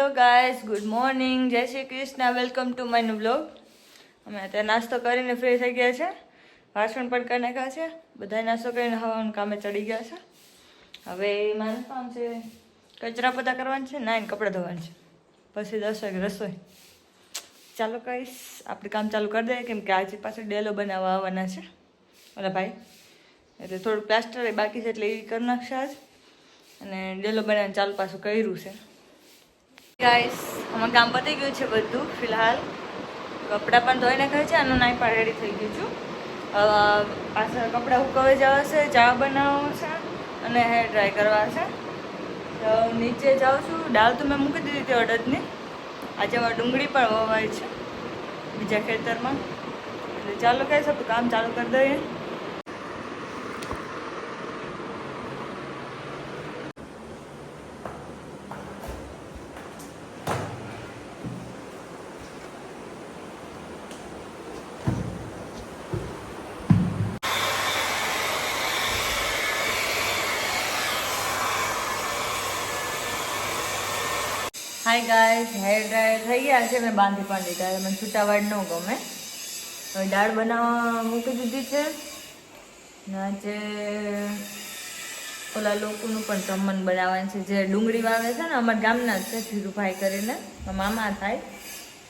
Hello guys good morning જય Shri Krishna. Welcome to my new blog અમે અત્યારે નાસ્તો કરીને ફ્રી થઈ ગયા છે. વાસણ પણ કરી નાખ્યા છે. બધા નાસ્તો કરીને હવાનું કામે ચડી ગયા છે. હવે મારું કામ છે કચરા પતા કરવાનું છે નાઈને કપડાં ધોવાનું છે. પછી દસ વાગે રસોઈ. ચાલો કહીશ આપણે કામ ચાલુ કરી દઈએ કેમ કે આજે પાછળ ડેલો બનાવવા આવવાના છે. ઓલા ભાઈ. એટલે થોડું પ્લાસ્ટર બાકી છે એટલે એ કરી નાખશે આજ. અને ડેલો બનાવીને ચાલુ પાછું કર્યું છે. ગાઈસ અમારું કામ પતી ગયું છે બધું, ફિલહાલ. કપડાં પણ ધોઈ નાખ્યા છે અને નાઈ પણ રેડી થઈ ગયું છું. પાછળ કપડાં ઉકવે જવા છે, ચા બનાવવા છે અને હેર ડ્રાય કરવા છે. તો નીચે જાઉં છું. દાળ તો મેં મૂકી દીધી હતી અડદની. આજે અમારે ડુંગળી પણ વવાય છે, બીજા ખેતરમાં. એટલે ચાલો કહીશ આપણું કામ ચાલુ કરી દઈએ. હાય ગાઈસ હેર ડ્રાયર થઈ ગયા છે. મેં બાંધી પણ લીધા મને છૂટાવાડ ન ગમે. હવે દાળ બનાવવા મૂકી દીધી છે. આજે ઓલા લોકોનું પણ જમવાનું બનાવવાનું છે. જે ડુંગળી વાવે છે ને, અમારા ગામના જ છે, ધીરુભાઈ કરીને. મામા થાય.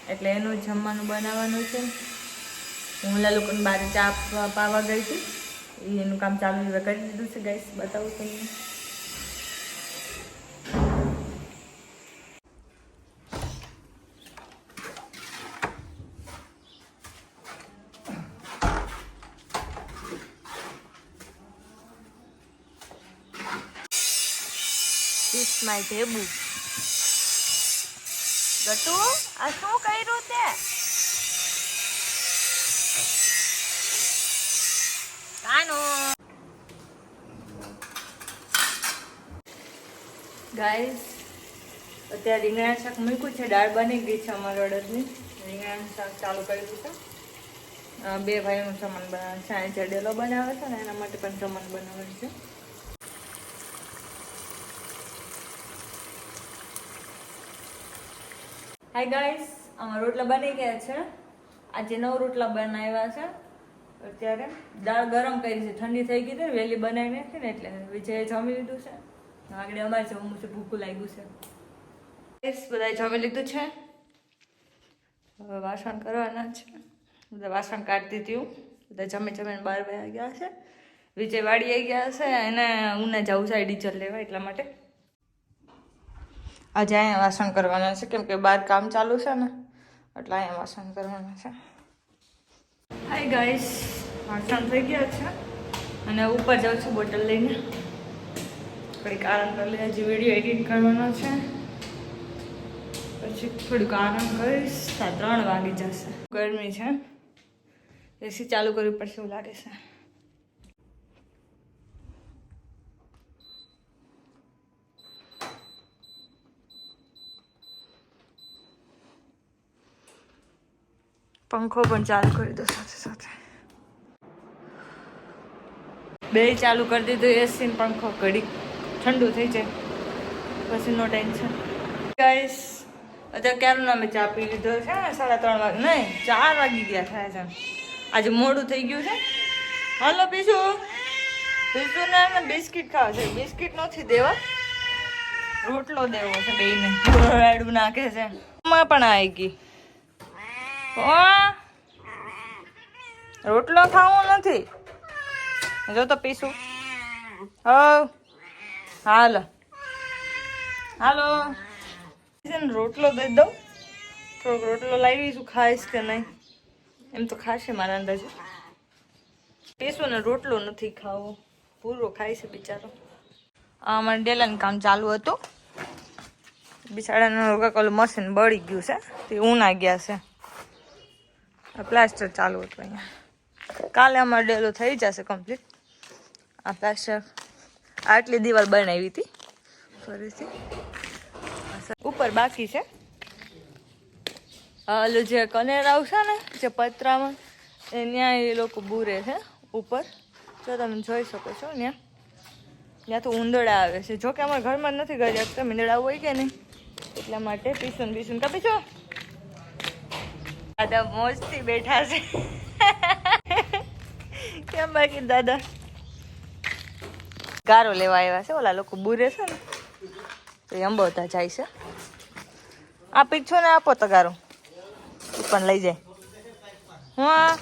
એટલે એનું જમવાનું બનાવવાનું છે. હું ઓલા લોકોને બહાર ચા પાવા ગઈ હતી. એનું કામ ચાલુ કરી દીધું છે ગાઈસ બતાવું તમને. This માય ઢેબુ ગટુ, આ શું કર્યું તે કાનો. ગાઈસ અત્યારે રીંગણા શાક મૂક્યું છે, દાળ બની ગઈ છે અમારા અડદની રીંગણા શાક ચાલુ કરી દીધું બે ભાઈનું સામાન બનાવે છે અહીં ચડેલો બનાવે છે ને, એના માટે પણ સામાન બનાવે છે. હાય ગાઈસ અમારા રોટલા બની ગયા છે. આજે નવ રોટલા બનાવ્યા છે. અત્યારે દાળ ગરમ કરી છે. ઠંડી થઈ ગઈ હતી વહેલી બનાવી નાખી ને, એટલે વિજયે જમી લીધું છે. આગળ અમારે જમવું છે, ભૂખું લાગ્યું છે. બધાએ જમી લીધું છે. હવે વાસણ કરવાના છે. બધા વાસણ કાઢતી હતી હું. બધા જમી જમીને બાર વાગ્યા ગયા છે. વિજય આવી ગયા છે. એને ઉને જવું છે ડીઝલ લેવા એટલા માટે. આજે અહીંયા વાસણ કરવાના છે, કેમ કે બહાર કામ ચાલુ છે ને, એટલે અહીંયા વાસણ કરવાના છે. હાય ગાઈસ વાસણ થઈ ગયા છે અને ઉપર જાઉં છું બોટલ લઈને. થોડીક આરામ કરી લઈએ હજી વીડિયો એડિટ કરવાનો છે. પછી થોડુંક આરામ કરીશ ત્રણ વાગી જશે. ગરમી છે. એસી ચાલુ કરવી પડશે એવું લાગે છે. પંખો પણ ચાલુ કરી દો સાથે સાથે. બે ચાલુ કરી દીધું એસી પંખો ઘડી ઠંડુ થઈ જાય. પછી નો ટેન્શન ગાઈસ અત્યારે ક્યારનો અમે ચા પી લીધો છે? ને સાડા ત્રણ વાગે. નહીં, ચાર વાગી ગયા થાય છે આજે મોડું થઈ ગયું છે. હાલો પીશું પીશું ને અમે બિસ્કિટ ખાવા છે. બિસ્કિટ નથી દેવા. રોટલો દેવો છે બેયને. રાડું નાખે છે. માં પણ આવી ગઈ. રોટલો ખાવો નથી. જો તો પીશું. હાલો. હાલો. રોટલો દઈ દઉં. થોડોક રોટલો લાવીશું ખાઈશ કે નહીં? એમ તો ખાશે મારા અંદાજે. પીશું ને, રોટલો નથી ખાવો. પૂરો ખાય છે બિચારો. અમારે ડેલાનું કામ ચાલુ હતું. બિચારાનું કાંઈક ઓલું મશીન બળી ગયું છે. તે ઊના ગયા છે. પ્લાસ્ટર ચાલુ હતું અહીંયા. કાલે અમારે ડેલો થઈ જશે કમ્પ્લીટ આ પ્લાસ્ટર આટલી દિવાલ બનાવી હતી. ફરીથી. ઉપર બાકી છે. ઓલું જે કનેર આવશે ને, જે પતરામાં, એ ત્યાં એ લોકો બૂરે છે ઉપર. જો તમે જોઈ શકો છો ત્યાં ત્યાં તો ઉંદરડા આવે છે. જો કે અમારા ઘરમાં નથી ગઈ શકતા મીંદડા હોય કે નહીં? એટલા માટે પીસુન પીસુન કાપી છો દાદા મોજથી બેઠા છે. કેમ બાકી દાદા? ગારો લેવા આવ્યા છે, ઓલા લોકો બુરે છે ને. તો એ અંબોતા જાય છે. આ પીછો ને આપો તો ગારો. પણ લઈ જાય. હું,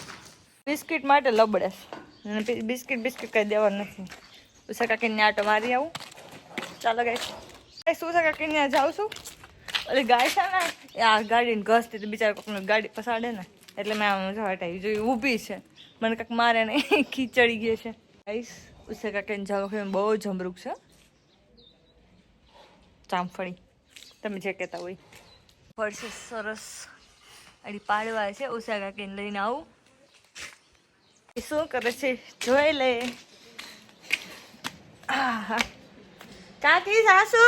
બિસ્કિટ માટે લબડે છે. બિસ્કિટ બિસ્કિટ કઈ દેવા નથી. ઉષા કાકીને આટો મારી આવું. ચાલો ગઈ ગાઈસ, ઉષા કાકીને જાઉં છું. ઓલી ગાય છે ને, એ આ ગાડીને ઘસતી તો બિચારા કોકને ગાડી પસાડે ને, એટલે મેં આમ જો હટાવી જોઈ ઊભી છે. મને કાંઈક મારે ને ખીચડી ગઈ છે. ગાઈસ ઉષા કાકીને જાવ બહુ જમરૂક છે. જામફળી તમે જે કહેતા હોય. પડશે સરસ. અડી પાડવા છે ઉષા કાકીને લઈને આવું. એ શું કરે છે? જોઈ લે. કાકી, સાસુ!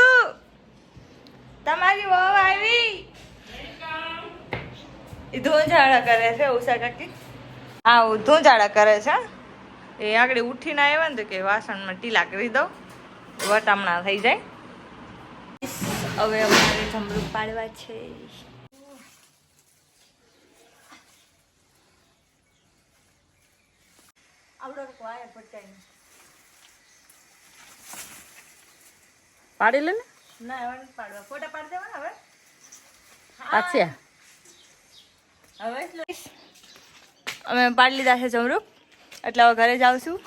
તમારી વહુ આવી? એ ધૂંઝાડા કરે છે ઉષા કાકી. હા ઓ ધૂંઝાડા કરે છે એ આગળ ઉઠીને આવ્યા ને તો કે વાસણમાં ટીલા કરી દઉં. વટામણા થઈ જાય. હવે અમારે જમરૂ પાડવા છે. આવડો પાડી લે ને. ના હવે પાડવા. ફોટા પાડી દેવાના હવે. પાછી. હવે અમે પાડી લીધા છે જમરૂપ એટલે હવે ઘરે જાઉં છું.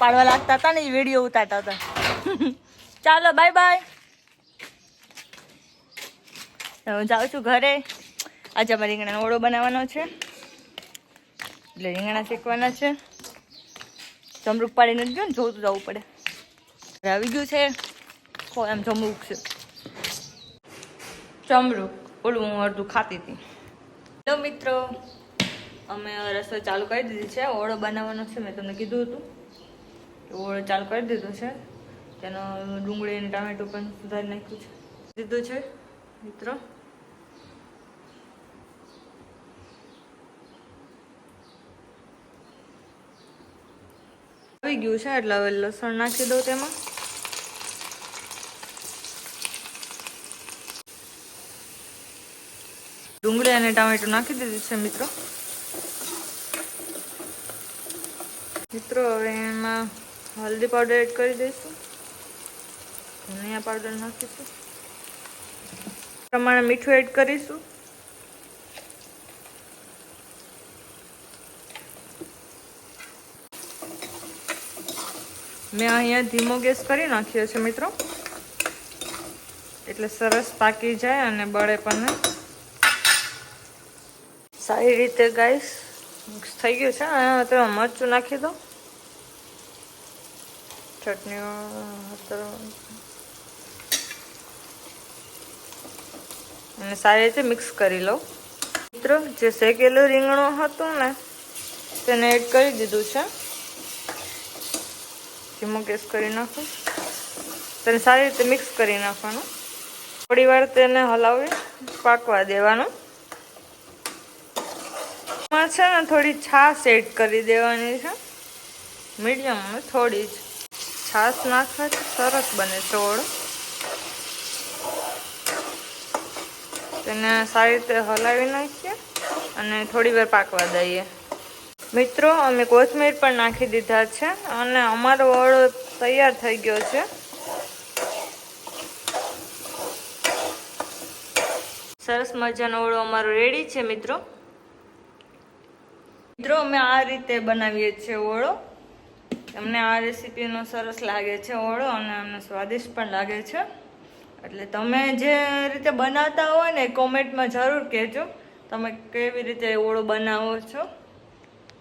પાડવા લાગતા હતા ને એ વીડિયો ઉતારતા હતા. ચાલો બાય બાય હું જાઉં છું ઘરે. આજે અમારે રીંગણાનો ઓળો બનાવવાનો છે. એટલે રીંગણા શેકવાના છે. જમરૂક પાડીને જ ને જોતું જવું પડે. આવી ગયું છે હો એમ જમરૂક છે. જમરૂક, ઓલું હું અડધું ખાતી હતી. હેલો મિત્રો, અમે રસોઈ ચાલુ કરી દીધી છે. ઓળો બનાવવાનો છે, મેં તમને કીધું હતું ઓળો ચાલુ કરી દીધો છે. તેનો ડુંગળી અને ટામેટું પણ સુધારી નાખ્યું છે. દીધું છે, મિત્રો. આવી ગયું છે, એટલે હવે લસણ નાખી દઉં તેમાં. ડુંગળી અને ટામેટું નાખી દીધું છે મિત્રો. મિત્રો, હવે એમાં હલ્દી પાવડર એડ કરી દઈશું. ધનિયા પાવડર નાખીશું. પ્રમાણે મીઠું એડ કરીશું. મેં અહીંયા ધીમો ગેસ કરી નાખ્યો છે, મિત્રો. એટલે સરસ પાકી જાય અને બળે પણ સારી રીતે ગાઈસ, મિક્સ થઈ ગયું છે. અને મરચું નાખી દો ચટણી અને સારી રીતે મિક્સ કરી લઉં. મિત્રો, જે શેકેલું રીંગણું હતું ને, તેને એડ કરી દીધું છે. ધીમો ગેસ કરી નાખું. તેને સારી રીતે મિક્સ કરી નાખવાનું. થોડી વાર તેને હલાવી, પાકવા દેવાનું. એમાં છે ને થોડી છાશ એડ કરી દેવાની છે. મીડિયમમાં થોડી જ છાશ નાખવાથી સરસ બને ઓળો તેને સારી રીતે હલાવી નાખીએ અને થોડી વાર પાકવા દઈએ. મિત્રો, અમે કોથમીર પણ નાખી દીધા છે અને અમારો ઓળો તૈયાર થઈ ગયો છે. સરસ મજાનો ઓળો અમારો રેડી છે, મિત્રો. મિત્રો, અમે આ રીતે બનાવીએ છીએ ઓળો. તમને આ રેસીપીનો સરસ લાગે છે ઓળો અને અમને સ્વાદિષ્ટ પણ લાગે છે. એટલે તમે જે રીતે બનાવતા હોય ને કોમેન્ટમાં જરૂર કહેજો. તમે કેવી રીતે ઓળો બનાવો છો.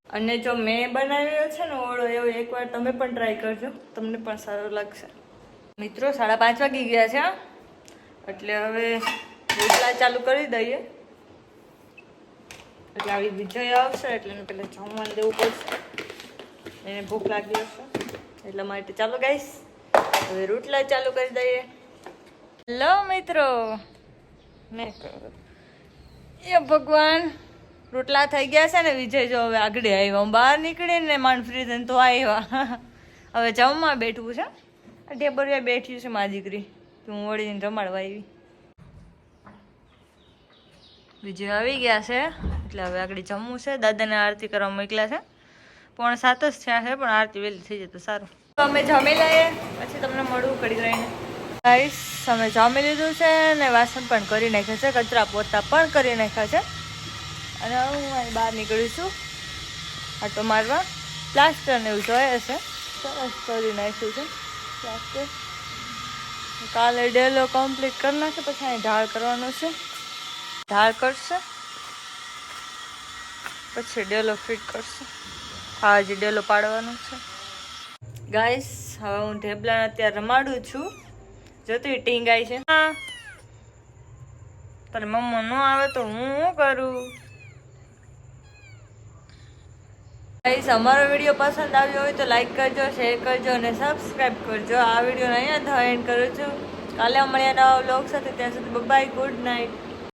અને જો મેં બનાવ્યો છે ને ઓળો, એવો એકવાર તમે પણ ટ્રાય કરજો. તમને પણ સારો લાગશે. મિત્રો, સાડા પાંચ વાગી ગયા છે એટલે હવે રોટલા ચાલુ કરી દઈએ. એટલે આવી વિજય આવશે એટલે એને પહેલાં જમવાનું દેવું પડશે. એને ભૂખ લાગી હશે. એટલા માટે ચાલો ગાઈશ હવે રોટલા ચાલુ કરી દઈએ. હેલો મિત્રો. મેં એ ભગવાન, રોટલા થઈ ગયા છે ને, વિજય જો હવે આગળ આવ્યો. બહાર નીકળીને માંડ ફ્રી થઈને તો આવ્યા. હવે જમવા બેઠવું છે. આ બેઠ્યું બેઠી છે મારી દીકરી. હું વળીને રમાડવા આવી. બીજું આવી ગયા છે. એટલે હવે આગળ જમવું છે. દાદાને આરતી કરવા મોકલ્યા છે. પણ સાત જ થયા છે, પણ આરતી વહેલી થઈ જાય તો સારું. તો અમે જમી લઈએ. પછી તમને મળવું કરી રહીને. ગાઈસ અમે જમી લીધું છે ને વાસણ પણ કરી નાખ્યા છે. કચરા પોતા પણ કરી નાખ્યા છે. અને હું અહીં બહાર નીકળું છું. આટો મારવા. પ્લાસ્ટર ને એવું જોઈએ છે. સરસ કરી નાખ્યું છે. પ્લાસ્ટર કાલે ડેલો કમ્પ્લીટ કરી નાખે, પછી અહીં ઢાળ કરવાનો છે. ઢાળ કરશે, પછી ડેલો ફિટ કરશે. હા જે ડેલો પાડવાનો છે. ગાઈસ હવે હું ઢેબલાને અત્યારે રમાડું છું. જોતી ટીંગાઈ છે. હા. તારે મમ્મા ન આવે તો હું શું કરું? ગાઈસ અમારો વીડિયો પસંદ આવ્યો હોય તો લાઈક કરજો શેર કરજો અને સબસ્ક્રાઈબ કરજો. આ વિડીયોને અહીંયા એન્ડ કરું છું. કાલે મળ્યા નવા બ્લોગ સાથે. ત્યાં સુધી બાય ગુડ નાઇટ